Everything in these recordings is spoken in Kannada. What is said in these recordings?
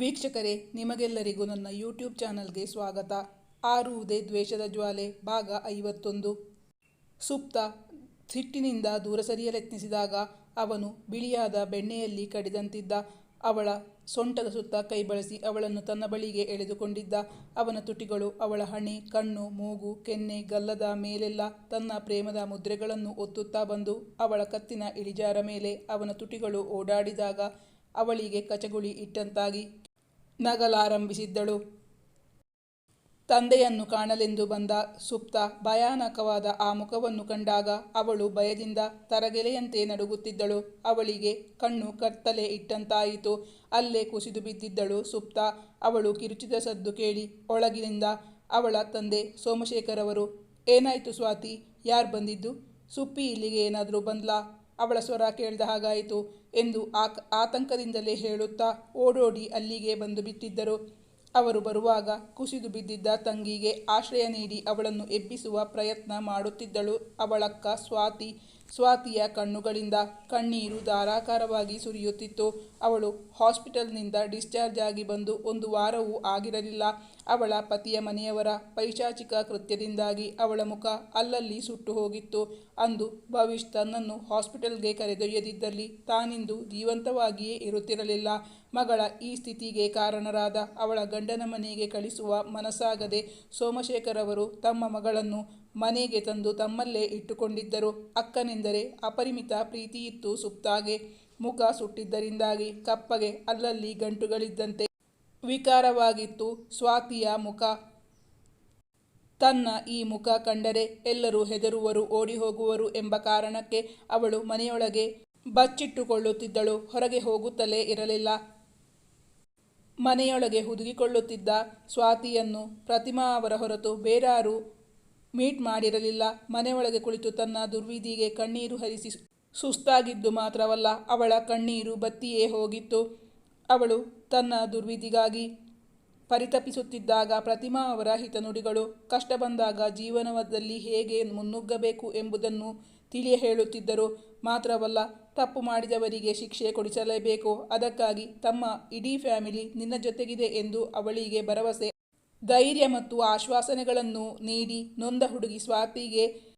ವೀಕ್ಷಕರೇ, ನಿಮಗೆಲ್ಲರಿಗೂ ನನ್ನ ಯೂಟ್ಯೂಬ್ ಚಾನಲ್ಗೆ ಸ್ವಾಗತ. ಆರುವುದೇ ದ್ವೇಷದ ಜ್ವಾಲೆ, ಭಾಗ ಐವತ್ತೊಂದು. ಸುಪ್ತ ಸಿಟ್ಟಿನಿಂದ ದೂರ ಸರಿಯಲೆತ್ನಿಸಿದಾಗ ಅವನು ಬಿಳಿಯಾದ ಬೆಣ್ಣೆಯಲ್ಲಿ ಕಡಿದಂತಿದ್ದ. ಅವಳ ಸೊಂಟದ ಸುತ್ತ ಕೈ ಬಳಸಿ ಅವಳನ್ನು ತನ್ನ ಬಳಿಗೆ ಎಳೆದುಕೊಂಡಿದ್ದ. ಅವನ ತುಟಿಗಳು, ಅವಳ ಹಣೆ, ಕಣ್ಣು, ಮೂಗು, ಕೆನ್ನೆ, ಗಲ್ಲದ ಮೇಲೆಲ್ಲ ತನ್ನ ಪ್ರೇಮದ ಮುದ್ರೆಗಳನ್ನು ಒತ್ತುತ್ತಾ ಬಂದು ಅವಳ ಕತ್ತಿನ ಇಳಿಜಾರ ಮೇಲೆ ಅವನ ತುಟಿಗಳು ಓಡಾಡಿದಾಗ ಅವಳಿಗೆ ಕಚಗುಳಿ ಇಟ್ಟಂತಾಗಿ ನಗಲಾರಂಭಿಸಿದ್ದಳು. ತಂದೆಯನ್ನು ಕಾಣಲೆಂದು ಬಂದ ಸುಪ್ತ ಭಯಾನಕವಾದ ಆ ಮುಖವನ್ನು ಕಂಡಾಗ ಅವಳು ಭಯದಿಂದ ತರಗೆಲೆಯಂತೆ ನಡುಗುತ್ತಿದ್ದಳು. ಅವಳಿಗೆ ಕಣ್ಣು ಕತ್ತಲೆ ಇಟ್ಟಂತಾಯಿತು. ಅಲ್ಲೇ ಕುಸಿದು ಬಿದ್ದಿದ್ದಳು ಸುಪ್ತ. ಅವಳು ಕಿರುಚಿದ ಸದ್ದು ಕೇಳಿ ಒಳಗಿನಿಂದ ಅವಳ ತಂದೆ ಸೋಮಶೇಖರವರು ಏನಾಯಿತು ಸ್ವಾತಿ? ಯಾರು ಬಂದಿದ್ದು? ಸುಪ್ಪಿ ಇಲ್ಲಿಗೆ ಏನಾದರೂ ಬಂದ್ಲಾ? ಅವಳ ಸ್ವರ ಕೇಳಿದ ಹಾಗಾಯಿತು ಎಂದು ಆಕ್, ಆತಂಕದಿಂದಲೇ ಹೇಳುತ್ತಾ ಓಡೋಡಿ ಅಲ್ಲಿಗೆ ಬಂದು ಬಿಟ್ಟಿದ್ದರು ಅವರು ಬರುವಾಗ ಕುಸಿದು ಬಿದ್ದಿದ್ದ ತಂಗಿಗೆ ಆಶ್ರಯ ನೀಡಿ ಅವಳನ್ನು ಎಬ್ಬಿಸುವ ಪ್ರಯತ್ನ ಮಾಡುತ್ತಿದ್ದಳು ಅವಳಕ್ಕ ಸ್ವಾತಿ. ಸ್ವಾತಿಯ ಕಣ್ಣುಗಳಿಂದ ಕಣ್ಣೀರು ಧಾರಾಕಾರವಾಗಿ ಸುರಿಯುತ್ತಿತ್ತು. ಅವಳು ಹಾಸ್ಪಿಟಲ್ನಿಂದ ಡಿಸ್ಚಾರ್ಜ್ ಆಗಿ ಬಂದು ಒಂದು ವಾರವೂ ಆಗಿರಲಿಲ್ಲ. ಅವಳ ಪತಿಯ ಮನೆಯವರ ಪೈಶಾಚಿಕ ಕೃತ್ಯದಿಂದಾಗಿ ಅವಳ ಮುಖ ಅಲ್ಲಲ್ಲಿ ಸುಟ್ಟು ಹೋಗಿತ್ತು. ಅಂದು ಭವಿಷ್ ತನ್ನನ್ನು ಹಾಸ್ಪಿಟಲ್ಗೆ ಕರೆದೊಯ್ಯದಿದ್ದಲ್ಲಿ ತಾನಿಂದು ಜೀವಂತವಾಗಿಯೇ ಇರುತ್ತಿರಲಿಲ್ಲ. ಮಗಳ ಈ ಸ್ಥಿತಿಗೆ ಕಾರಣರಾದ ಅವಳ ಗಂಡನ ಮನೆಗೆ ಕಳಿಸುವ ಮನಸ್ಸಾಗದೆ ಸೋಮಶೇಖರವರು ತಮ್ಮ ಮಗಳನ್ನು ಮನೆಗೆ ತಂದು ತಮ್ಮಲ್ಲೇ ಇಟ್ಟುಕೊಂಡಿದ್ದರು. ಅಕ್ಕನೆಂದರೆ ಅಪರಿಮಿತ ಪ್ರೀತಿಯಿತ್ತು ಸುಪ್ತಾಗೆ. ಮುಖ ಸುಟ್ಟಿದ್ದರಿಂದಾಗಿ ಕಪ್ಪಗೆ ಅಲ್ಲಲ್ಲಿ ಗಂಟುಗಳಿದ್ದಂತೆ ವಿಕಾರವಾಗಿತ್ತು ಸ್ವಾತಿಯ ಮುಖ. ತನ್ನ ಈ ಮುಖ ಕಂಡರೆ ಎಲ್ಲರೂ ಹೆದರುವರು ಓಡಿ ಹೋಗುವರು ಎಂಬ ಕಾರಣಕ್ಕೆ ಅವಳು ಮನೆಯೊಳಗೆ ಬಚ್ಚಿಟ್ಟುಕೊಳ್ಳುತ್ತಿದ್ದಳು. ಹೊರಗೆ ಹೋಗುತ್ತಲೇ ಇರಲಿಲ್ಲ. ಮನೆಯೊಳಗೆ ಹುದುಗಿಕೊಳ್ಳುತ್ತಿದ್ದ ಸ್ವಾತಿಯನ್ನು ಪ್ರತಿಮಾ ಅವರ ಹೊರತು ಬೇರಾರು ಮೀಟ್ ಮಾಡಿರಲಿಲ್ಲ. ಮನೆಯೊಳಗೆ ಕುಳಿತು ತನ್ನ ದುರ್ವಿಧಿಗೆ ಕಣ್ಣೀರು ಹರಿಸಿ ಸುಸ್ತಾಗಿದ್ದು ಮಾತ್ರವಲ್ಲ ಅವಳ ಕಣ್ಣೀರು ಬತ್ತಿಯೇ ಹೋಗಿತ್ತು. ಅವಳು ತನ್ನ ದುರ್ವಿಧಿಗಾಗಿ ಪರಿತಪಿಸುತ್ತಿದ್ದಾಗ ಪ್ರತಿಮಾ ಅವರ ಹಿತನುಡಿಗಳು ಕಷ್ಟ ಬಂದಾಗ ಜೀವನದಲ್ಲಿ ಹೇಗೆ ಮುನ್ನುಗ್ಗಬೇಕು ಎಂಬುದನ್ನು ತಿಳಿಯ ಹೇಳುತ್ತಿದ್ದರು. ಮಾತ್ರವಲ್ಲ ತಪ್ಪು ಮಾಡಿದವರಿಗೆ ಶಿಕ್ಷೆ ಕೊಡಿಸಲೇಬೇಕು. ಅದಕ್ಕಾಗಿ ತಮ್ಮ ಇಡೀ ಫ್ಯಾಮಿಲಿ ನಿನ್ನ ಜೊತೆಗಿದೆ ಎಂದು ಅವಳಿಗೆ ಭರವಸೆ ಧೈರ್ಯ ಮತ್ತು ಆಶ್ವಾಸನೆಗಳನ್ನು ನೀಡಿ ನೊಂದ ಹುಡುಗಿ ಸ್ವಾತಿಗೆ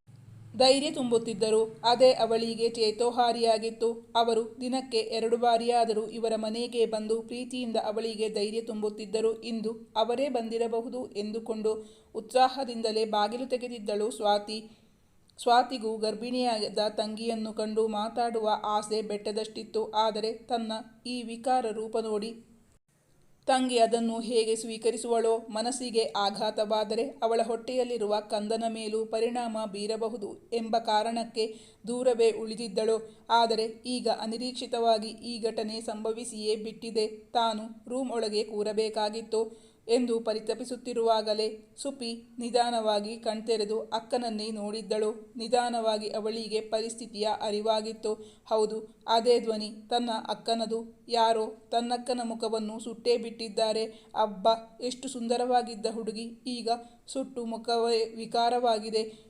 ಧೈರ್ಯ ತುಂಬುತ್ತಿದ್ದರು. ಅದೇ ಅವಳಿಗೆ ಚೇತೋಹಾರಿಯಾಗಿತ್ತು. ಅವರು ದಿನಕ್ಕೆ ಎರಡು ಬಾರಿಯಾದರೂ ಇವರ ಮನೆಗೆ ಬಂದು ಪ್ರೀತಿಯಿಂದ ಅವಳಿಗೆ ಧೈರ್ಯ ತುಂಬುತ್ತಿದ್ದರು. ಇಂದು ಅವರೇ ಬಂದಿರಬಹುದು ಎಂದುಕೊಂಡು ಉತ್ಸಾಹದಿಂದಲೇ ಬಾಗಿಲು ತೆಗೆದಿದ್ದಳು ಸ್ವಾತಿ. ಸ್ವಾತಿಗೂ ಗರ್ಭಿಣಿಯಾದ ತಂಗಿಯನ್ನು ಕಂಡು ಮಾತಾಡುವ ಆಸೆ ಬೆಟ್ಟದಷ್ಟಿತ್ತು. ಆದರೆ ತನ್ನ ಈ ವಿಕಾರ ರೂಪ ನೋಡಿ ತಂಗಿ ಅದನ್ನು ಹೇಗೆ ಸ್ವೀಕರಿಸುವಳೋ ಮನಸ್ಸಿಗೆ ಆಘಾತವಾದರೆ ಅವಳ ಹೊಟ್ಟೆಯಲ್ಲಿರುವ ಕಂದನ ಮೇಲೂ ಪರಿಣಾಮ ಬೀರಬಹುದು ಎಂಬ ಕಾರಣಕ್ಕೆ ದೂರವೇ ಉಳಿದಿದ್ದಳು. ಆದರೆ ಈಗ ಅನಿರೀಕ್ಷಿತವಾಗಿ ಈ ಘಟನೆ ಸಂಭವಿಸಿಯೇ ಬಿಟ್ಟಿದೆ. ತಾನು ರೂಮ್ ಒಳಗೆ ಕೂರಬೇಕಾಗಿತ್ತು. ಎಂದು ಪರಿತಪಿಸುತ್ತಿರುವಾಗಲೇ ಸುಪಿ ನಿಧಾನವಾಗಿ ಕಣ್ತೆರೆದು ಅಕ್ಕನನ್ನೇ ನೋಡಿದ್ದಳು. ನಿಧಾನವಾಗಿ ಅವಳಿಗೆ ಪರಿಸ್ಥಿತಿಯ ಅರಿವಾಗಿತ್ತು. ಹೌದು, ಅದೇ ಧ್ವನಿ. ತನ್ನ ಅಕ್ಕನದು. ಯಾರೋ ತನ್ನಕ್ಕನ ಮುಖವನ್ನು ಸುಟ್ಟೇ ಬಿಟ್ಟಿದ್ದಾರೆ. ಅಬ್ಬ, ಎಷ್ಟು ಸುಂದರವಾಗಿದ್ದ ಹುಡುಗಿ. ಈಗ ಸುಟ್ಟು ಮುಖವೇ ವಿಕಾರವಾಗಿದೆ.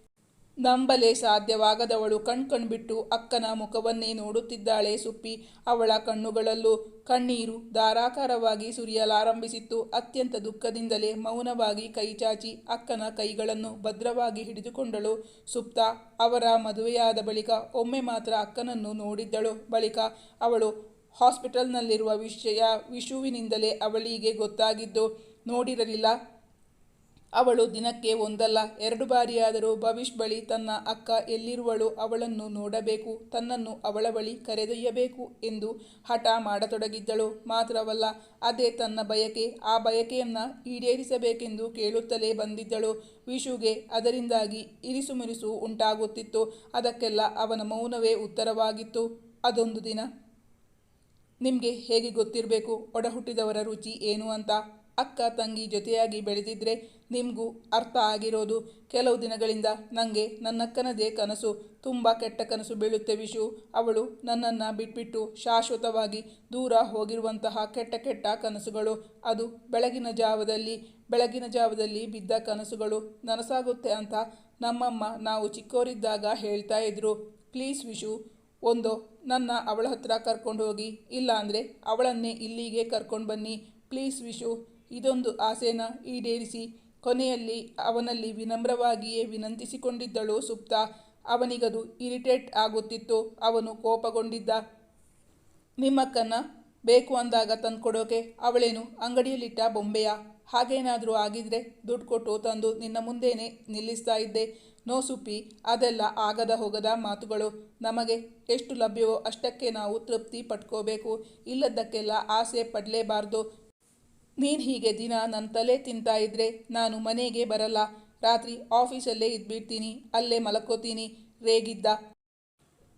ನಂಬಲೇ ಸಾಧ್ಯವಾಗದವಳು ಕಣ್ಕಣ್ಬಿಟ್ಟು ಅಕ್ಕನ ಮುಖವನ್ನೇ ನೋಡುತ್ತಿದ್ದಾಳೆ ಸುಪ್ಪಿ. ಅವಳ ಕಣ್ಣುಗಳಲ್ಲೂ ಕಣ್ಣೀರು ಧಾರಾಕಾರವಾಗಿ ಸುರಿಯಲಾರಂಭಿಸಿತ್ತು. ಅತ್ಯಂತ ದುಃಖದಿಂದಲೇ ಮೌನವಾಗಿ ಕೈಚಾಚಿ ಅಕ್ಕನ ಕೈಗಳನ್ನು ಭದ್ರವಾಗಿ ಹಿಡಿದುಕೊಂಡಳು. ಸುಪ್ತ, ಅವರ ಮದುವೆಯಾದ ಬಳಿಕ ಒಮ್ಮೆ ಮಾತ್ರ ಅಕ್ಕನನ್ನು ನೋಡಿದ್ದಳು. ಬಳಿಕ ಅವಳು ಹಾಸ್ಪಿಟಲ್ನಲ್ಲಿರುವ ವಿಷಯ ವಿಷುವಿನಿಂದಲೇ ಅವಳಿಗೆ ಗೊತ್ತಾಗಿದ್ದು, ನೋಡಿರಲಿಲ್ಲ. ಅವಳು ದಿನಕ್ಕೆ ಒಂದಲ್ಲ, ಎರಡು ಬಾರಿಯಾದರೂ ಭವಿಷ್ ಬಳಿ ತನ್ನ ಅಕ್ಕ ಎಲ್ಲಿರುವಳು ಅವಳನ್ನು ನೋಡಬೇಕು, ತನ್ನನ್ನು ಅವಳ ಬಳಿ ಕರೆದೊಯ್ಯಬೇಕು ಎಂದು ಹಠ ಮಾಡತೊಡಗಿದ್ದಳು. ಮಾತ್ರವಲ್ಲ, ಅದೇ ತನ್ನ ಬಯಕೆ, ಆ ಬಯಕೆಯನ್ನು ಈಡೇರಿಸಬೇಕೆಂದು ಕೇಳುತ್ತಲೇ ಬಂದಿದ್ದಳು. ವಿಶುಗೆ ಅದರಿಂದಾಗಿ ಇರಿಸುಮಿರಿಸು ಉಂಟಾಗುತ್ತಿತ್ತು. ಅದಕ್ಕೆಲ್ಲ ಅವನ ಮೌನವೇ ಉತ್ತರವಾಗಿತ್ತು. ಅದೊಂದು ದಿನ. ನಿಮಗೆ ಹೇಗೆ ಗೊತ್ತಿರಬೇಕು? ಒಡಹುಟ್ಟಿದವರ ರುಚಿ ಏನು ಅಂತ? ಅಕ್ಕ ತಂಗಿ ಜೊತೆಯಾಗಿ ಬೆಳೆದಿದ್ರೆ ನಿಮಗೂ ಅರ್ಥ ಆಗಿರೋದು. ಕೆಲವು ದಿನಗಳಿಂದ ನನಗೆ ನನ್ನಕ್ಕನದೇ ಕನಸು. ತುಂಬ ಕೆಟ್ಟ ಕನಸು ಬೀಳುತ್ತೆ ವಿಶು. ಅವಳು ನನ್ನನ್ನು ಬಿಟ್ಬಿಟ್ಟು ಶಾಶ್ವತವಾಗಿ ದೂರ ಹೋಗಿರುವಂತಹ ಕೆಟ್ಟ ಕೆಟ್ಟ ಕನಸುಗಳು. ಅದು ಬೆಳಗಿನ ಜಾವದಲ್ಲಿ ಬೆಳಗಿನ ಜಾವದಲ್ಲಿ ಬಿದ್ದ ಕನಸುಗಳು. ನನಸಾಗುತ್ತೆ ಅಂತ ನಮ್ಮಮ್ಮ ನಾವು ಚಿಕ್ಕವರಿದ್ದಾಗ ಹೇಳ್ತಾ ಇದ್ರು. ಪ್ಲೀಸ್ ವಿಶು, ಒಂದು, ನನ್ನ ಅವಳ ಹತ್ರ ಕರ್ಕೊಂಡು ಹೋಗಿ. ಇಲ್ಲ ಅಂದರೆ ಅವಳನ್ನೇ ಇಲ್ಲಿಗೆ ಕರ್ಕೊಂಡು ಬನ್ನಿ. ಪ್ಲೀಸ್ ವಿಶು ಇದೊಂದು ಆಸೆನ ಈಡೇರಿಸಿ, ಕೊನೆಯಲ್ಲಿ ಅವನಲ್ಲಿ ವಿನಮ್ರವಾಗಿಯೇ ವಿನಂತಿಸಿಕೊಂಡಿದ್ದಳು ಸುಪ್ತ. ಅವನಿಗದು ಇರಿಟೇಟ್ ಆಗುತ್ತಿತ್ತು, ಅವನು ಕೋಪಗೊಂಡಿದ್ದ. ನಿಮ್ಮಕ್ಕನ್ನ ಬೇಕು ಅಂದಾಗ ತಂದ್ಕೊಡೋಕೆ, ಅವಳೇನು ಅಂಗಡಿಯಲ್ಲಿಟ್ಟ ಬೊಂಬೆಯ? ಹಾಗೇನಾದರೂ ಆಗಿದ್ರೆ ದುಡ್ಡು ಕೊಟ್ಟು ತಂದು ನಿನ್ನ ಮುಂದೇನೆ ನಿಲ್ಲಿಸ್ತಾ ಇದ್ದೆ. ನೋ ಸುಪ್ಪಿ, ಅದೆಲ್ಲ ಆಗದ ಹೋಗದ ಮಾತುಗಳು. ನಮಗೆ ಎಷ್ಟು ಲಭ್ಯವೋ ಅಷ್ಟಕ್ಕೆ ನಾವು ತೃಪ್ತಿ ಪಟ್ಕೋಬೇಕು. ಇಲ್ಲದಕ್ಕೆಲ್ಲ ಆಸೆ ಪಡಲೇಬಾರ್ದು. ನೀನು ಹೀಗೆ ದಿನ ನನ್ನ ತಲೆ ತಿಂತಾ ಇದ್ರೆ ನಾನು ಮನೆಗೆ ಬರಲ್ಲ. ರಾತ್ರಿ ಆಫೀಸಲ್ಲೇ ಇದ್ಬಿಡ್ತೀನಿ, ಅಲ್ಲೇ ಮಲ್ಕೋತೀನಿ ರೇಗಿದ್ದ.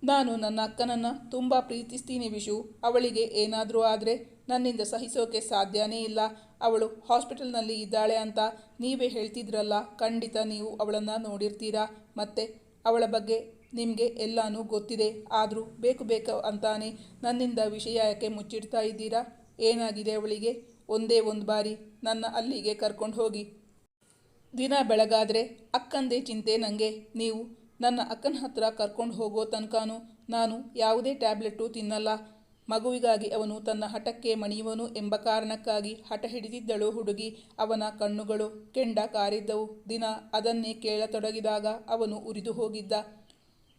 ನಾನು ನನ್ನ ಅಕ್ಕನನ್ನು ತುಂಬ ಪ್ರೀತಿಸ್ತೀನಿ ವಿಶು. ಅವಳಿಗೆ ಏನಾದರೂ ಆದರೆ ನನ್ನಿಂದ ಸಹಿಸೋಕೆ ಸಾಧ್ಯನೇ ಇಲ್ಲ. ಅವಳು ಹಾಸ್ಪಿಟಲ್ನಲ್ಲಿ ಇದ್ದಾಳೆ ಅಂತ ನೀವೇ ಹೇಳ್ತಿದ್ರಲ್ಲ, ಖಂಡಿತ ನೀವು ಅವಳನ್ನು ನೋಡಿರ್ತೀರಾ? ಮತ್ತೆ ಅವಳ ಬಗ್ಗೆ ನಿಮಗೆ ಎಲ್ಲನೂ ಗೊತ್ತಿದೆ, ಆದರೂ ಬೇಕು ಬೇಕು ಅಂತಾನೆ ನನ್ನಿಂದ ವಿಷಯ ಯಾಕೆ ಮುಚ್ಚಿಡ್ತಾ ಇದ್ದೀರಾ? ಏನಾಗಿದೆ ಅವಳಿಗೆ? ಒಂದೇ ಒಂದು ಬಾರಿ ನನ್ನ ಅಲ್ಲಿಗೆ ಕರ್ಕೊಂಡು ಹೋಗಿ. ದಿನ ಬೆಳಗಾದರೆ ಅಕ್ಕಂದೇ ಚಿಂತೆ ನನಗೆ ನೀವು ನನ್ನ ಅಕ್ಕನ ಹತ್ರ ಕರ್ಕೊಂಡು ಹೋಗೋ ತನಕನೂ ನಾನು ಯಾವುದೇ ಟ್ಯಾಬ್ಲೆಟು ತಿನ್ನಲ್ಲ. ಮಗುವಿಗಾಗಿ ಅವನು ತನ್ನ ಹಠಕ್ಕೆ ಮಣಿಯುವನು ಎಂಬ ಕಾರಣಕ್ಕಾಗಿ ಹಠ ಹಿಡಿದಿದ್ದಳು ಹುಡುಗಿ. ಅವನ ಕಣ್ಣುಗಳು ಕೆಂಡ ಕಾರಿದ್ದವು. ದಿನ ಅದನ್ನೇ ಕೇಳತೊಡಗಿದಾಗ ಅವನು ಉರಿದು ಹೋಗಿದ್ದ.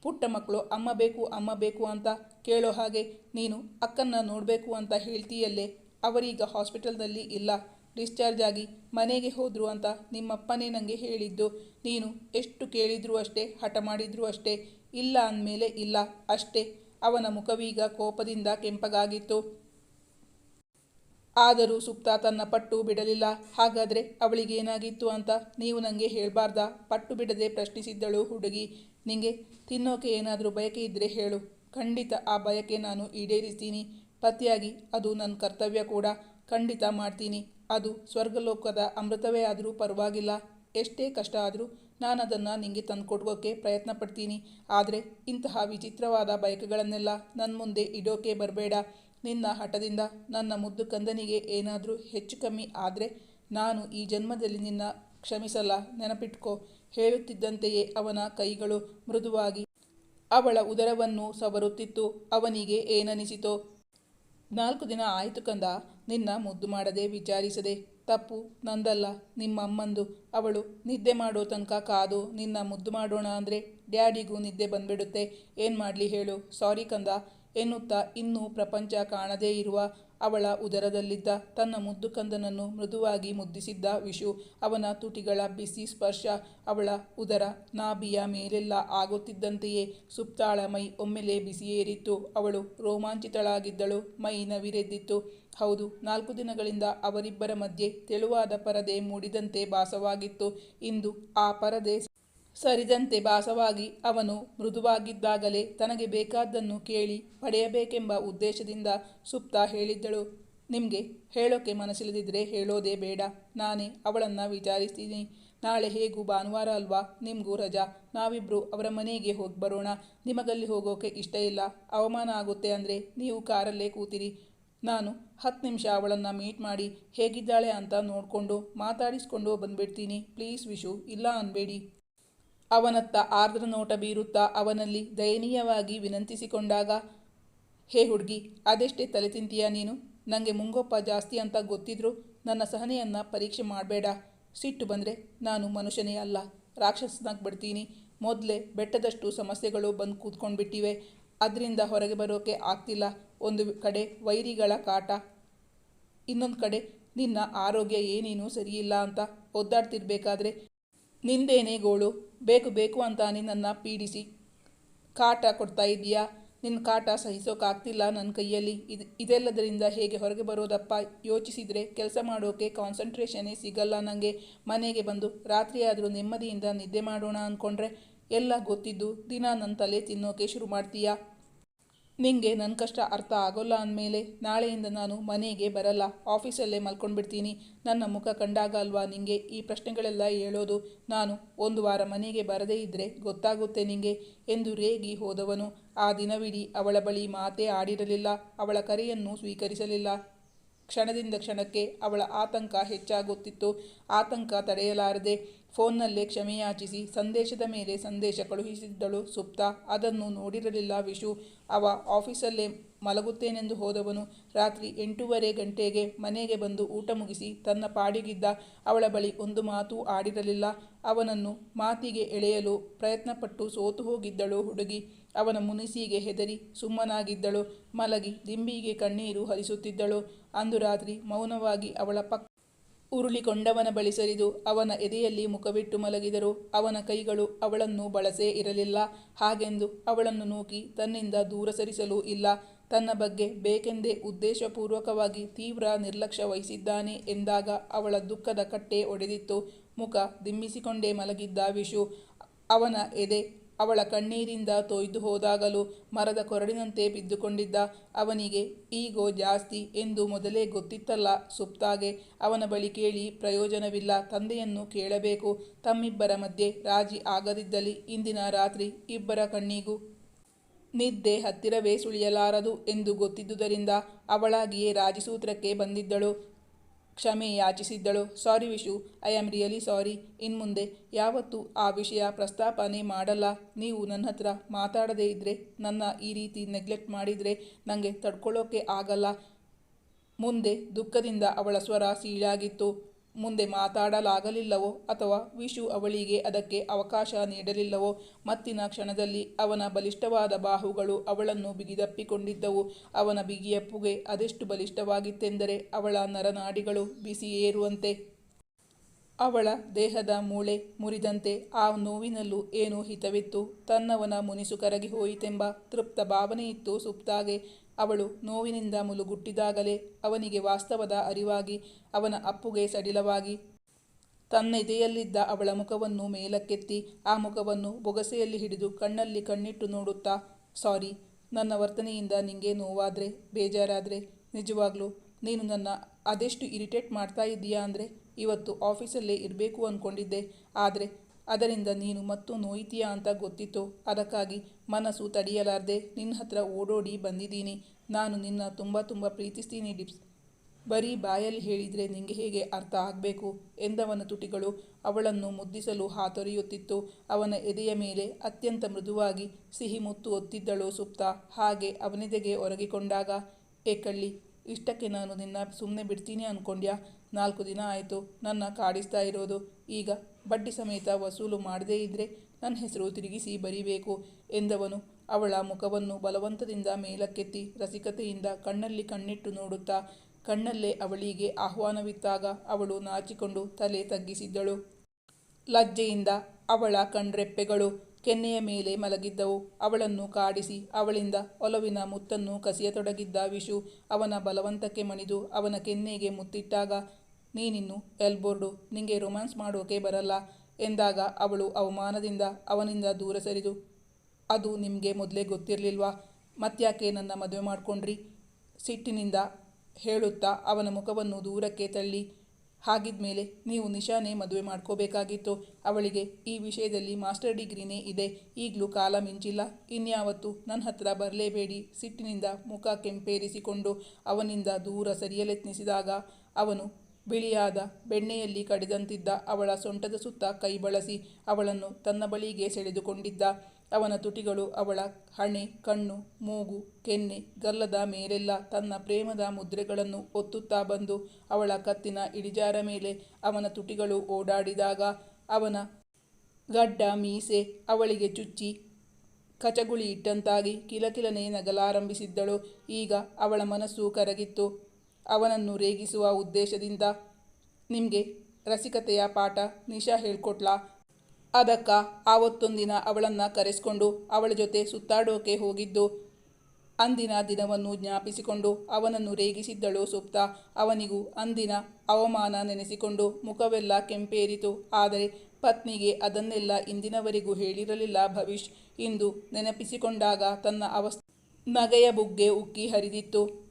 ಪುಟ್ಟ ಮಕ್ಕಳು, ಅಮ್ಮ ಬೇಕು ಅಮ್ಮ ಬೇಕು ಅಂತ ಕೇಳೋ ಹಾಗೆ, ನೀನು ಅಕ್ಕನ್ನ ನೋಡಬೇಕು ಅಂತ ಹೇಳ್ತೀಯಲ್ಲೇ. ಅವರೀಗ ಹಾಸ್ಪಿಟಲ್ನಲ್ಲಿ ಇಲ್ಲ. ಡಿಸ್ಚಾರ್ಜ್ ಆಗಿ ಮನೆಗೆ ಹೋದ್ರು ಅಂತ ನಿಮ್ಮಪ್ಪನೇ ನನಗೆ ಹೇಳಿದ್ದು. ನೀನು ಎಷ್ಟು ಕೇಳಿದ್ರು ಅಷ್ಟೇ, ಹಠ ಮಾಡಿದ್ರು ಅಷ್ಟೇ, ಇಲ್ಲ ಅಂದಮೇಲೆ ಇಲ್ಲ, ಅಷ್ಟೇ. ಅವನ ಮುಖವೀಗ ಕೋಪದಿಂದ ಕೆಂಪಗಾಗಿತ್ತು. ಆದರೂ ಸುಪ್ತ ತನ್ನ ಪಟ್ಟು ಬಿಡಲಿಲ್ಲ. ಹಾಗಾದರೆ ಅವಳಿಗೇನಾಗಿತ್ತು ಅಂತ ನೀವು ನನಗೆ ಹೇಳಬಾರ್ದ? ಪಟ್ಟು ಬಿಡದೆ ಪ್ರಶ್ನಿಸಿದ್ದಳು ಹುಡುಗಿ. ನಿಂಗೆ ತಿನ್ನೋಕೆ ಏನಾದರೂ ಬಯಕೆ ಇದ್ದರೆ ಹೇಳು. ಖಂಡಿತ ಆ ಬಯಕೆ ನಾನು ಈಡೇರಿಸ್ತೀನಿ. ಪತಿಯಾಗಿ, ಅದು ನನ್ನ ಕರ್ತವ್ಯ ಕೂಡ. ಖಂಡಿತ ಮಾಡ್ತೀನಿ. ಅದು ಸ್ವರ್ಗಲೋಕದ ಅಮೃತವೇ ಆದರೂ ಪರವಾಗಿಲ್ಲ. ಎಷ್ಟೇ ಕಷ್ಟ ಆದರೂ ನಾನು ಅದನ್ನು ನಿಂಗೆ ತಂದುಕೊಡ್ಗೋಕ್ಕೆ ಪ್ರಯತ್ನ ಪಡ್ತೀನಿ ಆದರೆ ಇಂತಹ ವಿಚಿತ್ರವಾದ ಬಯಕೆಗಳನ್ನೆಲ್ಲ ನನ್ನ ಮುಂದೆ ಇಡೋಕೆ ಬರಬೇಡ. ನಿನ್ನ ಹಠದಿಂದ ನನ್ನ ಮುದ್ದು ಕಂದನಿಗೆ ಏನಾದರೂ ಹೆಚ್ಚು ಕಮ್ಮಿ ಆದರೆ ನಾನು ಈ ಜನ್ಮದಲ್ಲಿ ನಿನ್ನ ಕ್ಷಮಿಸಲ್ಲ. ನೆನಪಿಟ್ಕೋ, ಹೇಳುತ್ತಿದ್ದಂತೆಯೇ ಅವನ ಕೈಗಳು ಮೃದುವಾಗಿ ಅವಳ ಉದರವನ್ನು ಸವರುತ್ತಿತ್ತು. ಅವನಿಗೆ ಏನನಿಸಿತೋ ನಾಲ್ಕು ದಿನ ಆಯಿತು ಕಂದ, ನಿನ್ನ ಮುದ್ದು ಮಾಡದೆ ವಿಚಾರಿಸದೆ. ತಪ್ಪು, ನಂದಲ್ಲ, ನಿಮ್ಮಮ್ಮಂದು. ಅವಳು ನಿದ್ದೆ ಮಾಡೋ ತನಕ ಕಾದು, ನಿನ್ನ ಮುದ್ದು ಮಾಡೋಣ ಅಂದರೆ ಡ್ಯಾಡಿಗೂ ನಿದ್ದೆ ಬಂದ್ಬಿಡುತ್ತೆ. ಏನು ಮಾಡಲಿ ಹೇಳು. ಸಾರಿ ಕಂದ, ಎನ್ನುತ್ತಾ ಇನ್ನೂ ಪ್ರಪಂಚ ಕಾಣದೇ ಇರುವ ಅವಳ ಉದರದಲ್ಲಿದ್ದ ತನ್ನ ಮುದ್ದುಕಂದನನ್ನು ಮೃದುವಾಗಿ ಮುದ್ದಿಸಿದ್ದ ವಿಶು ಅವನ ತುಟಿಗಳ ಬಿಸಿ ಸ್ಪರ್ಶ ಅವಳ ಉದರ ನಾಭಿಯ ಮೇಲೆಲ್ಲ ಆಗುತ್ತಿದ್ದಂತೆಯೇ ಸುಪ್ತಾಳ ಮೈ ಒಮ್ಮೆಲೆ ಬಿಸಿಯೇರಿತ್ತು. ಅವಳು ರೋಮಾಂಚಿತಳಾಗಿದ್ದಳು, ಮೈ ನವಿರೆದ್ದಿತ್ತು. ಹೌದು, ನಾಲ್ಕು ದಿನಗಳಿಂದ ಅವರಿಬ್ಬರ ಮಧ್ಯೆ ತೆಳುವಾದ ಪರದೆ ಮೂಡಿದಂತೆ ಭಾಸವಾಗಿತ್ತು. ಇಂದು ಆ ಪರದೆ ಸರಿದಂತೆ ಭಾಸವಾಗಿ ಅವನು ಮೃದುವಾಗಿದ್ದಾಗಲೇ ತನಗೆ ಬೇಕಾದ್ದನ್ನು ಕೇಳಿ ಪಡೆಯಬೇಕೆಂಬ ಉದ್ದೇಶದಿಂದ ಸುಪ್ತ ಹೇಳಿದ್ದಳು. ನಿಮಗೆ ಹೇಳೋಕೆ ಮನಸ್ಸಿಲ್ಲದಿದ್ದರೆ ಹೇಳೋದೇ ಬೇಡ. ನಾನೇ ಅವಳನ್ನು ವಿಚಾರಿಸ್ತೀನಿ. ನಾಳೆ ಹೇಗೂ ಭಾನುವಾರ ಅಲ್ವಾ? ನಿಮಗೂ ರಜಾ. ನಾವಿಬ್ಬರು ಅವರ ಮನೆಗೆ ಹೋಗಿ ಬರೋಣ. ನಿಮಗಲ್ಲಿ ಹೋಗೋಕೆ ಇಷ್ಟ ಇಲ್ಲ. ಅವಮಾನ ಆಗುತ್ತೆ ಅಂದರೆ ನೀವು ಕಾರಲ್ಲೇ ಕೂತಿರಿ. ನಾನು ಹತ್ತು ನಿಮಿಷ ಅವಳನ್ನು ಮೀಟ್ ಮಾಡಿ ಹೇಗಿದ್ದಾಳೆ ಅಂತ ನೋಡಿಕೊಂಡು ಮಾತಾಡಿಸ್ಕೊಂಡು ಬಂದುಬಿಡ್ತೀನಿ. ಪ್ಲೀಸ್ ವಿಶು, ಇಲ್ಲ ಅನ್ಬೇಡಿ. ಅವನತ್ತ ಆರ್ದ್ರ ನೋಟ ಬೀರುತ್ತಾ ಅವನಲ್ಲಿ ದಯನೀಯವಾಗಿ ವಿನಂತಿಸಿಕೊಂಡಾಗ, ಹೇ ಹುಡುಗಿ, ಅದೆಷ್ಟೇ ತಲೆ ತಿಂತೀಯ ನೀನು? ನನಗೆ ಮುಂಗೊಪ್ಪ ಜಾಸ್ತಿ ಅಂತ ಗೊತ್ತಿದ್ರು ನನ್ನ ಸಹನೆಯನ್ನು ಪರೀಕ್ಷೆ ಮಾಡಬೇಡ. ಸಿಟ್ಟು ಬಂದರೆ ನಾನು ಮನುಷ್ಯನೇ ಅಲ್ಲ. ರಾಕ್ಷಸನಾಗಿ ಬಿಡ್ತೀನಿ ಮೊದಲೇ ಬೆಟ್ಟದಷ್ಟು ಸಮಸ್ಯೆಗಳು ಬಂದು ಕೂತ್ಕೊಂಡ್ಬಿಟ್ಟಿವೆ. ಅದರಿಂದ ಹೊರಗೆ ಬರೋಕೆ ಆಗ್ತಿಲ್ಲ. ಒಂದು ಕಡೆ ವೈರಿಗಳ ಕಾಟ, ಇನ್ನೊಂದು ಕಡೆ ನಿನ್ನ ಆರೋಗ್ಯ ಏನೇನೂ ಸರಿಯಿಲ್ಲ ಅಂತ ಒದ್ದಾಡ್ತಿರ್ಬೇಕಾದ್ರೆ ನಿಂದೇನೇ ಗೋಳು? ಬೇಕು ಬೇಕು ಅಂತ ನಿನ್ನನ್ನು ಪೀಡಿಸಿ ಕಾಟ ಕೊಡ್ತಾ ಇದೆಯಾ ನಿನ್ನ ಕಾಟ ಸಹಿಸೋಕ್ಕಾಗ್ತಿಲ್ಲ ನನ್ನ ಕೈಯಲ್ಲಿ. ಇದು, ಇದೆಲ್ಲದರಿಂದ ಹೇಗೆ ಹೊರಗೆ ಬರೋದಪ್ಪ? ಯೋಚಿಸಿದರೆ ಕೆಲಸ ಮಾಡೋಕೆ ಕಾನ್ಸಂಟ್ರೇಷನ್ನೇ ಸಿಗಲ್ಲ ನನಗೆ ಮನೆಗೆ ಬಂದು ರಾತ್ರಿಯಾದರೂ ನೆಮ್ಮದಿಯಿಂದ ನಿದ್ದೆ ಮಾಡೋಣ ಅಂದ್ಕೊಂಡ್ರೆ ಎಲ್ಲ ಗೊತ್ತಿದ್ದು ದಿನ ನನ್ನ ತಲೆ ತಿನ್ನೋಕೆ ಶುರು ಮಾಡ್ತೀಯಾ? ನಿಂಗೆ ನನ್ನ ಕಷ್ಟ ಅರ್ಥ ಆಗೋಲ್ಲ ಅಂದಮೇಲೆ ನಾಳೆಯಿಂದ ನಾನು ಮನೆಗೆ ಬರಲ್ಲ, ಆಫೀಸಲ್ಲೇ ಮಲ್ಕೊಂಡ್ಬಿಡ್ತೀನಿ. ನನ್ನ ಮುಖ ಕಂಡಾಗ ಅಲ್ವಾ ನಿಂಗೆ ಈ ಪ್ರಶ್ನೆಗಳೆಲ್ಲ ಹೇಳೋದು? ನಾನು ಒಂದು ವಾರ ಮನೆಗೆ ಬರದೇ ಇದ್ದರೆ ಗೊತ್ತಾಗುತ್ತೆ ನಿಂಗೆ ಎಂದು ರೇಗಿ ಹೋದವನು. ಆ ದಿನವಿಡೀ ಅವಳ ಬಳಿ ಮಾತೇ ಆಡಿರಲಿಲ್ಲ, ಅವಳ ಕರೆಯನ್ನು ಸ್ವೀಕರಿಸಲಿಲ್ಲ. ಕ್ಷಣದಿಂದ ಕ್ಷಣಕ್ಕೆ ಅವಳ ಆತಂಕ ಹೆಚ್ಚಾಗುತ್ತಿತ್ತು. ಆತಂಕ ತಡೆಯಲಾರದೆ ಫೋನ್ನಲ್ಲೇ ಕ್ಷಮೆಯಾಚಿಸಿ ಸಂದೇಶದ ಮೇಲೆ ಸಂದೇಶ ಕಳುಹಿಸಿದ್ದಳು ಸುಪ್ತ. ಅದನ್ನು ನೋಡಿರಲಿಲ್ಲ ವಿಶು. ಅವ ಆಫೀಸಲ್ಲೇ ಮಲಗುತ್ತೇನೆಂದು ಹೋದವನು ರಾತ್ರಿ ಎಂಟೂವರೆ ಗಂಟೆಗೆ ಮನೆಗೆ ಬಂದು ಊಟ ಮುಗಿಸಿ ತನ್ನ ಪಾಡಿಗಿದ್ದ ಅವಳ ಬಳಿ ಒಂದು ಮಾತೂ ಆಡಿರಲಿಲ್ಲ. ಅವನನ್ನು ಮಾತಿಗೆ ಎಳೆಯಲು ಪ್ರಯತ್ನಪಟ್ಟು ಸೋತು ಹೋಗಿದ್ದಳು. ಹುಡುಗಿ ಅವನ ಮುನಿಸಿಗೆ ಹೆದರಿ ಸುಮ್ಮನಾಗಿದ್ದಳು. ಮಲಗಿ ದಿಂಬಿಗೆ ಕಣ್ಣೀರು ಹರಿಸುತ್ತಿದ್ದಳು. ಅಂದು ರಾತ್ರಿ ಮೌನವಾಗಿ ಅವಳ ಪಕ್ಕ ಉರುಳಿಕೊಂಡವನ ಬಳಿ ಸರಿದು ಅವನ ಎದೆಯಲ್ಲಿ ಮುಖವಿಟ್ಟು ಮಲಗಿದರು. ಅವನ ಕೈಗಳು ಅವಳನ್ನು ಬಳಸೇ ಇರಲಿಲ್ಲ. ಹಾಗೆಂದು ಅವಳನ್ನು ನೂಕಿ ತನ್ನಿಂದ ದೂರ ಸರಿಸಲೂ ಇಲ್ಲ. ತನ್ನ ಬಗ್ಗೆ ಬೇಕೆಂದೇ ಉದ್ದೇಶಪೂರ್ವಕವಾಗಿ ತೀವ್ರ ನಿರ್ಲಕ್ಷ್ಯ ವಹಿಸಿದ್ದಾನೆ ಎಂದಾಗ ಅವಳ ದುಃಖದ ಕಟ್ಟೆ ಒಡೆದಿತ್ತು. ಮುಖ ದಿಮ್ಮಿಸಿಕೊಂಡೇ ಮಲಗಿದ್ದ ವಿಶು ಅವನ ಎದೆ ಅವಳ ಕಣ್ಣೀರಿಂದ ತೊಯ್ದು ಹೋದಾಗಲೂ ಮರದ ಕೊರಡಿನಂತೆ ಬಿದ್ದುಕೊಂಡಿದ್ದ. ಅವನಿಗೆ ಈಗೋ ಜಾಸ್ತಿ ಎಂದು ಮೊದಲೇ ಗೊತ್ತಿತ್ತಲ್ಲ ಸುಪ್ತಾಗೆ. ಅವನ ಬಳಿ ಕೇಳಿ ಪ್ರಯೋಜನವಿಲ್ಲ ತಂದೆಯನ್ನು ಕೇಳಬೇಕು. ತಮ್ಮಿಬ್ಬರ ಮಧ್ಯೆ ರಾಜಿ ಆಗದಿದ್ದಲ್ಲಿ ಇಂದಿನ ರಾತ್ರಿ ಇಬ್ಬರ ಕಣ್ಣಿಗೂ ನಿದ್ದೆ ಹತ್ತಿರವೇ ಸುಳಿಯಲಾರದು ಎಂದು ಗೊತ್ತಿದ್ದುದರಿಂದ ಅವಳಾಗಿಯೇ ರಾಜಸೂತ್ರಕ್ಕೆ ಬಂದಿದ್ದಳು. ಕ್ಷಮೆ ಯಾಚಿಸಿದ್ದಳು. Sorry Vishu, I am really sorry. ಇನ್ಮುಂದೆ ಯಾವತ್ತೂ ಆ ವಿಷಯ ಪ್ರಸ್ತಾಪನೆ ಮಾಡಲ್ಲ. ನೀವು ನನ್ನ ಹತ್ರ ಮಾತಾಡದೇ ಇದ್ದರೆ ನನ್ನ ಈ ರೀತಿ ನೆಗ್ಲೆಕ್ಟ್ ಮಾಡಿದರೆ ನನಗೆ ತಡ್ಕೊಳ್ಳೋಕೆ ಆಗಲ್ಲ. ಮುಂದೆ ದುಃಖದಿಂದ ಅವಳ ಸ್ವರ ಸೀಳಾಗಿತ್ತು. ಮುಂದೆ ಮಾತಾಡಲಾಗಲಿಲ್ಲವೋ ಅಥವಾ ವಿಶು ಅವಳಿಗೆ ಅದಕ್ಕೆ ಅವಕಾಶ ನೀಡಲಿಲ್ಲವೋ, ಮತ್ತಿನ ಕ್ಷಣದಲ್ಲಿ ಅವನ ಬಲಿಷ್ಠವಾದ ಬಾಹುಗಳು ಅವಳನ್ನು ಬಿಗಿದಪ್ಪಿಕೊಂಡಿದ್ದವು. ಅವನ ಬಿಗಿಯಪ್ಪುಗೆ ಅದೆಷ್ಟು ಬಲಿಷ್ಠವಾಗಿತ್ತೆಂದರೆ ಅವಳ ನರನಾಡಿಗಳು ಬಿಸಿ ಏರುವಂತೆ. ಅವಳ ದೇಹದ ಮೂಳೆ ಮುರಿದಂತೆ ಆ ನೋವಿನಲ್ಲೂ ಏನೋ ಹಿತವಿತ್ತು. ತನ್ನವನ ಮುನಿಸು ಕರಗಿ ಹೋಯಿತೆಂಬ ತೃಪ್ತ ಭಾವನೆಯಿತ್ತು ಸುಪ್ತಾಗೆ. ಅವಳು ನೋವಿನಿಂದ ಮುಲುಗುಟ್ಟಿದಾಗಲೇ ಅವನಿಗೆ ವಾಸ್ತವದ ಅರಿವಾಗಿ ಅವನ ಅಪ್ಪುಗೆ ಸಡಿಲವಾಗಿ ತನ್ನೆದೆಯಲ್ಲಿದ್ದ ಅವಳ ಮುಖವನ್ನು ಮೇಲಕ್ಕೆತ್ತಿ ಆ ಮುಖವನ್ನು ಬೊಗಸೆಯಲ್ಲಿ ಹಿಡಿದು ಕಣ್ಣಲ್ಲಿ ಕಣ್ಣಿಟ್ಟು ನೋಡುತ್ತಾ, ಸಾರಿ, ನನ್ನ ವರ್ತನೆಯಿಂದ ನಿಂಗೆ ನೋವಾದರೆ, ಬೇಜಾರಾದರೆ, ನಿಜವಾಗ್ಲೂ ನೀನು ನನ್ನ ಅದೆಷ್ಟು ಇರಿಟೇಟ್ ಮಾಡ್ತಾ ಇದ್ದೀಯಾ ಅಂದರೆ ಇವತ್ತು ಆಫೀಸಲ್ಲೇ ಇರಬೇಕು ಅಂದ್ಕೊಂಡಿದ್ದೆ ಆದರೆ ಅದರಿಂದ ನೀನು ಮತ್ತು ನೋಯ್ತೀಯಾ ಅಂತ ಗೊತ್ತಿತ್ತು. ಅದಕ್ಕಾಗಿ ಮನಸ್ಸು ತಡೆಯಲಾರ್ದೆ ನಿನ್ನ ಹತ್ರ ಓಡೋಡಿ ಬಂದಿದ್ದೀನಿ. ನಾನು ನಿನ್ನ ತುಂಬ ತುಂಬ ಪ್ರೀತಿಸ್ತೀನಿ ಡಿಪ್ಸ್. ಬರೀ ಬಾಯಲ್ಲಿ ಹೇಳಿದರೆ ನಿಂಗೆ ಹೇಗೆ ಅರ್ಥ ಆಗಬೇಕು? ಎಂದವನ ತುಟಿಗಳು ಅವಳನ್ನು ಮುದ್ದಿಸಲು ಹಾತೊರೆಯುತ್ತಿತ್ತು. ಅವನ ಎದೆಯ ಮೇಲೆ ಅತ್ಯಂತ ಮೃದುವಾಗಿ ಸಿಹಿ ಮುತ್ತು ಒತ್ತಿದ್ದಳು ಸುಪ್ತ. ಹಾಗೆ ಅವನೆದೆಗೆ ಒರಗಿಕೊಂಡಾಗ, ಏ ಕಳ್ಳಿ, ಇಷ್ಟಕ್ಕೆ ನಾನು ನಿನ್ನ ಸುಮ್ಮನೆ ಬಿಡ್ತೀನಿ ಅಂದ್ಕೊಂಡ್ಯಾ ನಾಲ್ಕು ದಿನ ಆಯಿತು ನನ್ನ ಕಾಡಿಸ್ತಾ ಇರೋದು. ಈಗ ಬಡ್ಡಿ ಸಮೇತ ವಸೂಲು ಮಾಡದೇ ಇದ್ದರೆ ನನ್ನ ಹೆಸರು ತಿರುಗಿಸಿ ಬರೀಬೇಕು ಎಂದವನು ಅವಳ ಮುಖವನ್ನು ಬಲವಂತದಿಂದ ಮೇಲಕ್ಕೆತ್ತಿ ರಸಿಕತೆಯಿಂದ ಕಣ್ಣಲ್ಲಿ ಕಣ್ಣಿಟ್ಟು ನೋಡುತ್ತಾ ಕಣ್ಣಲ್ಲೇ ಅವಳಿಗೆ ಆಹ್ವಾನವಿತ್ತಾಗ ಅವಳು ನಾಚಿಕೊಂಡು ತಲೆ ತಗ್ಗಿಸಿದ್ದಳು. ಲಜ್ಜೆಯಿಂದ ಅವಳ ಕಣ್ರೆಪ್ಪೆಗಳು ಕೆನ್ನೆಯ ಮೇಲೆ ಮಲಗಿದ್ದವು. ಅವಳನ್ನು ಕಾಡಿಸಿ ಅವಳಿಂದ ಒಲವಿನ ಮುತ್ತನ್ನು ಕಸಿಯತೊಡಗಿದ್ದ ವಿಶು ಅವನ ಬಲವಂತಕ್ಕೆ ಮಣಿದು ಅವನ ಕೆನ್ನೆಗೆ ಮುತ್ತಿಟ್ಟಾಗ ನೀನಿನ್ನು ಎಲ್ಬೋರ್ಡು, ನಿಂಗೆ ರೊಮ್ಯಾನ್ಸ್ ಮಾಡೋಕೆ ಬರಲ್ಲ ಎಂದಾಗ ಅವಳು ಅವಮಾನದಿಂದ ಅವನಿಂದ ದೂರ ಸರಿದು, ಅದು ನಿಮಗೆ ಮೊದಲೇ ಗೊತ್ತಿರಲಿಲ್ವಾ? ಮತ್ತ್ಯಾಕೆ ನನ್ನ ಮದುವೆ ಮಾಡ್ಕೊಂಡ್ರಿ? ಸಿಟ್ಟಿನಿಂದ ಹೇಳುತ್ತಾ ಅವನ ಮುಖವನ್ನು ದೂರಕ್ಕೆ ತಳ್ಳಿ, ಹಾಗಿದ್ಮೇಲೆ ನೀವು ನಿಶಾನೇ ಮದುವೆ ಮಾಡ್ಕೋಬೇಕಾಗಿತ್ತು. ಅವಳಿಗೆ ಈ ವಿಷಯದಲ್ಲಿ ಮಾಸ್ಟರ್ ಡಿಗ್ರಿನೇ ಇದೆ, ಈಗಲೂ ಕಾಲ ಮಿಂಚಿಲ್ಲ. ಇನ್ಯಾವತ್ತು ನನ್ನ ಹತ್ರ ಬರಲೇಬೇಡಿ. ಸಿಟ್ಟಿನಿಂದ ಮುಖ ಕೆಂಪೇರಿಸಿಕೊಂಡು ಅವನಿಂದ ದೂರ ಸರಿಯಲೆತ್ನಿಸಿದಾಗ ಅವನು ಬಿಳಿಯಾದ ಬೆಣ್ಣೆಯಲ್ಲಿ ಕಡಿದಂತಿದ್ದ ಅವಳ ಸೊಂಟದ ಸುತ್ತ ಕೈ ಬಳಸಿ ಅವಳನ್ನು ತನ್ನ ಬಳಿಗೆ ಸೆಳೆದುಕೊಂಡಿದ್ದ. ಅವನ ತುಟಿಗಳು ಅವಳ ಹಣೆ, ಕಣ್ಣು, ಮೂಗು, ಕೆನ್ನೆ, ಗಲ್ಲದ ಮೇಲೆಲ್ಲ ತನ್ನ ಪ್ರೇಮದ ಮುದ್ರೆಗಳನ್ನು ಒತ್ತುತ್ತಾ ಬಂದು ಅವಳ ಕತ್ತಿನ ಇಳಿಜಾರ ಮೇಲೆ ಅವನ ತುಟಿಗಳು ಓಡಾಡಿದಾಗ ಅವನ ಗಡ್ಡ ಮೀಸೆ ಅವಳಿಗೆ ಚುಚ್ಚಿ ಕಚಗುಳಿ ಇಟ್ಟಂತಾಗಿ ಕಿಲಕಿಲನೆ ನಗಲಾರಂಭಿಸಿದ್ದಳು. ಈಗ ಅವಳ ಮನಸ್ಸು ಕರಗಿತ್ತು. ಅವನನ್ನು ರೇಗಿಸುವ ಉದ್ದೇಶದಿಂದ ನಿಮಗೆ ರಸಿಕತೆಯ ಪಾಠ ನಿಶಾ ಹೇಳ್ಕೊಟ್ಲಾ? ಅದಕ್ಕ ಆವತ್ತೊಂದಿನ ಅವಳನ್ನು ಕರೆಸ್ಕೊಂಡು ಅವಳ ಜೊತೆ ಸುತ್ತಾಡೋಕೆ ಹೋಗಿದ್ದು, ಅಂದಿನ ದಿನವನ್ನು ಜ್ಞಾಪಿಸಿಕೊಂಡು ಅವನನ್ನು ರೇಗಿಸಿದ್ದಳು ಸುಪ್ತ. ಅವನಿಗೂ ಅಂದಿನ ಅವಮಾನ ನೆನೆಸಿಕೊಂಡು ಮುಖವೆಲ್ಲ ಕೆಂಪೇರಿತು. ಆದರೆ ಪತ್ನಿಗೆ ಅದನ್ನೆಲ್ಲ ಇಂದಿನವರೆಗೂ ಹೇಳಿರಲಿಲ್ಲ ಭವಿಷ್. ಇಂದು ನೆನಪಿಸಿಕೊಂಡಾಗ ತನ್ನ ಅವಸ್ ನಗೆಯ ಬುಗ್ಗೆ ಉಕ್ಕಿ ಹರಿದಿತ್ತು.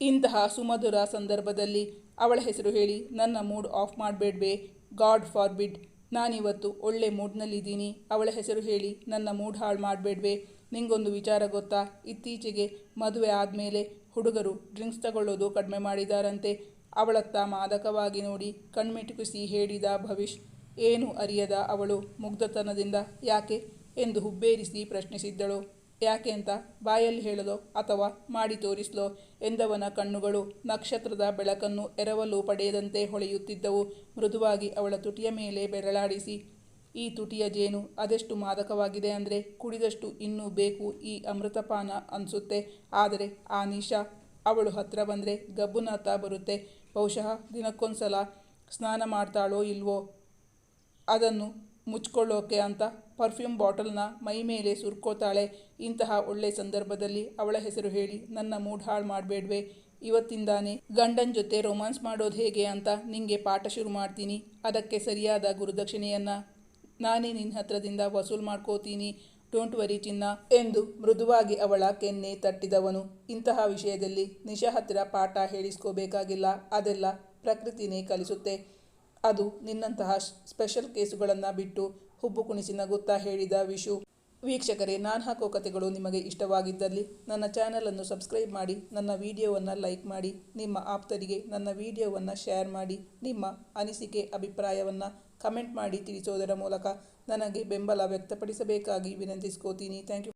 ಇಂತಹ ಸುಮಧುರ ಸಂದರ್ಭದಲ್ಲಿ ಅವಳ ಹೆಸರು ಹೇಳಿ ನನ್ನ ಮೂಡ್ ಆಫ್ ಮಾಡಬೇಡ್ವೆ. ಗಾಡ್ ಫಾರ್ಬಿಡ್ ನಾನಿವತ್ತು ಒಳ್ಳೆ ಮೂಡ್ನಲ್ಲಿದ್ದೀನಿ ಅವಳ ಹೆಸರು ಹೇಳಿ ನನ್ನ ಮೂಡ್ ಹಾಳು ಮಾಡಬೇಡ್ವೆ. ನಿಂಗೊಂದು ವಿಚಾರ ಗೊತ್ತಾ? ಇತ್ತೀಚೆಗೆ ಮದುವೆ ಆದಮೇಲೆ ಹುಡುಗರು ಡ್ರಿಂಕ್ಸ್ ತಗೊಳ್ಳೋದು ಕಡಿಮೆ ಮಾಡಿದಾರಂತೆ. ಅವಳತ್ತ ಮಾದಕವಾಗಿ ನೋಡಿ ಕಣ್ಮಿಟುಕಿಸಿ ಹೇಳಿದ ಭವಿಷ್, ಏನು ಅರಿಯದ ಅವಳು ಮುಗ್ಧತನದಿಂದ? ಯಾಕೆ? ಎಂದು ಹುಬ್ಬೇರಿಸಿ ಪ್ರಶ್ನಿಸಿದ್ದಳು. ಯಾಕೆ ಅಂತ ಬಾಯಲ್ಲಿ ಹೇಳಲೋ ಅಥವಾ ಮಾಡಿ ತೋರಿಸಲೋ ಎಂದವನ ಕಣ್ಣುಗಳು ನಕ್ಷತ್ರದ ಬೆಳಕನ್ನು ಎರವಲು ಪಡೆಯದಂತೆ ಹೊಳೆಯುತ್ತಿದ್ದವು. ಮೃದುವಾಗಿ ಅವಳ ತುಟಿಯ ಮೇಲೆ ಬೆರಳಾಡಿಸಿ, ಈ ತುಟಿಯ ಜೇನು ಅದೆಷ್ಟು ಮಾದಕವಾಗಿದೆ ಅಂದರೆ ಕುಡಿದಷ್ಟು ಇನ್ನೂ ಬೇಕು ಈ ಅಮೃತಪಾನ ಅನಿಸುತ್ತೆ. ಆದರೆ ಆ ನಿಶಾ ಅವಳು ಹತ್ತಿರ ಬಂದರೆ ಗಬ್ಬುನಾಥ ಬರುತ್ತೆ. ಬಹುಶಃ ದಿನಕ್ಕೊಂದ್ಸಲ ಸ್ನಾನ ಮಾಡ್ತಾಳೋ ಇಲ್ವೋ ಅದನ್ನು ಮುಚ್ಕೊಳ್ಳೋಕೆ ಅಂತ ಪರ್ಫ್ಯೂಮ್ ಬಾಟಲ್ನ ಮೈ ಮೇಲೆ ಸುರ್ಕೋತಾಳೆ ಇಂತಹ ಒಳ್ಳೆ ಸಂದರ್ಭದಲ್ಲಿ ಅವಳ ಹೆಸರು ಹೇಳಿ ನನ್ನ ಮೂಡ್ ಹಾಳು ಮಾಡಬೇಡ್ವೆ. ಇವತ್ತಿಂದಾನೆ ಗಂಡನ ಜೊತೆ ರೊಮ್ಯಾನ್ಸ್ ಮಾಡೋದು ಹೇಗೆ ಅಂತ ನಿಂಗೆ ಪಾಠ ಶುರು ಮಾಡ್ತೀನಿ. ಅದಕ್ಕೆ ಸರಿಯಾದ ಗುರುದಕ್ಷಿಣೆಯನ್ನು ನಾನೇ ನಿನ್ನ ಹತ್ರದಿಂದ ವಸೂಲ್ ಮಾಡ್ಕೋತೀನಿ. ಡೋಂಟ್ ವರಿ ಚಿನ್ನ ಎಂದು ಮೃದುವಾಗಿ ಅವಳ ಕೆನ್ನೆ ತಟ್ಟಿದವನು. ಇಂತಹ ವಿಷಯದಲ್ಲಿ ನಿಶಾ ಹತ್ತಿರ ಪಾಠ ಹೇಳಿಸ್ಕೋಬೇಕಾಗಿಲ್ಲ. ಅದೆಲ್ಲ ಪ್ರಕೃತಿನೇ ಕಲಿಸುತ್ತೆ. ಅದು ನಿನ್ನಂತಹ ಸ್ಪೆಷಲ್ ಕೇಸುಗಳನ್ನು ಬಿಟ್ಟು ಹುಬ್ಬು ಕುಣಿಸಿ ನಗುತ್ತಾ ಹೇಳಿದ ವಿಶು, ವೀಕ್ಷಕರೇ, ನಾನು ಹಾಕೋ ಕಥೆಗಳು ನಿಮಗೆ ಇಷ್ಟವಾಗಿದ್ದಲ್ಲಿ ನನ್ನ ಚಾನಲನ್ನು ಸಬ್ಸ್ಕ್ರೈಬ್ ಮಾಡಿ, ನನ್ನ ವಿಡಿಯೋವನ್ನು ಲೈಕ್ ಮಾಡಿ, ನಿಮ್ಮ ಆಪ್ತರಿಗೆ ನನ್ನ ವಿಡಿಯೋವನ್ನು ಶೇರ್ ಮಾಡಿ, ನಿಮ್ಮ ಅನಿಸಿಕೆ, ಅಭಿಪ್ರಾಯವನ್ನು ಕಮೆಂಟ್ ಮಾಡಿ ತಿಳಿಸೋದರ ಮೂಲಕ ನನಗೆ ಬೆಂಬಲ ವ್ಯಕ್ತಪಡಿಸಬೇಕಾಗಿ ವಿನಂತಿಸ್ಕೋತೀನಿ. Thank you.